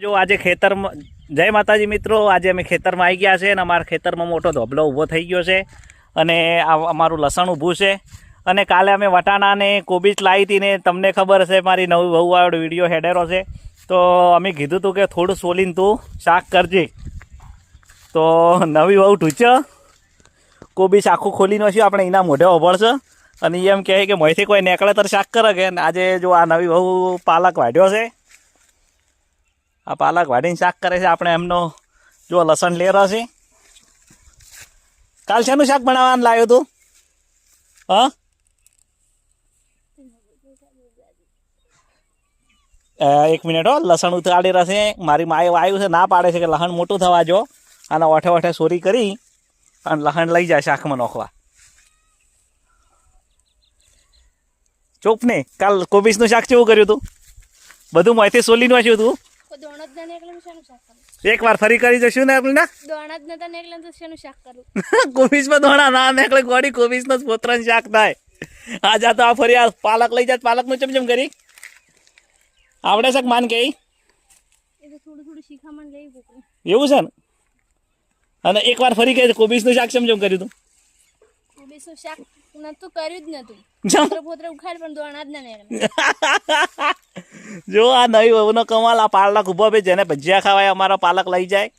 જો આજે ખેતરમાં જય માતાજી મિત્રો, આજે અમે ખેતરમાં આવી ગયા છે અને અમારા ખેતરમાં મોટો ધોબલો ઊભો થઈ ગયો છે અને આ અમારું લસણ ઊભું છે. અને કાલે અમે વટાણા ને કોબીજ લાવી હતી ને તમને ખબર હશે, મારી નવી વહુવાળો વીડિયો હેડેરો છે. તો અમે કીધું હતું કે થોડું સોલીને તું શાક કરજે. તો નવી વહુ ઢૂંચ્યો કોબીજ આખું ખોલી નાખ્યું, આપણે એના મોઢે ઓભળશે અને એ એમ કહે કે મોંથી કોઈ નેકળે તો શાક કરે કે? આજે જો આ નવી વહુ પાલક વાઢ્યો છે. આ પાલક વાઢીને શાક કરે છે. આપણે એમનો જો લસણ લેરો છે કાલ શેનું શાક બનાવવાનું લાવ્યો તું? હા? એક મિનિટ હો. લસણ ઉતાડી રહેશે. મારી માએ આવ્યું છે, ના પાડે છે કે લસણ મોટું થવા જો. અને ઓઠે ઓઠે સોરી કરી અને લસણ લઈ જાય શાકમાં નોખવા. ચોપ ને કાલ કોબીસનું શાક કેવું કર્યું તું? બધું માહિતી સોલી નાખ્યું તું? ના એક વાર ફરી કરી જશું ને આપણે દોણ જ નતા તો શેનું શાક કરું કોબીજમાં દોણા ના નીકળે ગોળી કોબીજ નો પોતરાનું શાક થાય. આ જા તો આ ફરી આ પાલક લઈ જાત પાલકનું ચમચમ કરી. આવડે છે માન કે એવું છે ને? અને એક વાર ફરી કહે કોબીજનું શાક ચમચમ કર્યું તું? કોબીસનું શાક? નતું કર્યું જ નતું. પોતરે ઉખાડ પણ દોણા જ ના જો આ નવી વહુનો કમાલ આ પાલક ઊભો બે જેને ભજીયા ખાવાય અમારો પાલક લઈ જાય.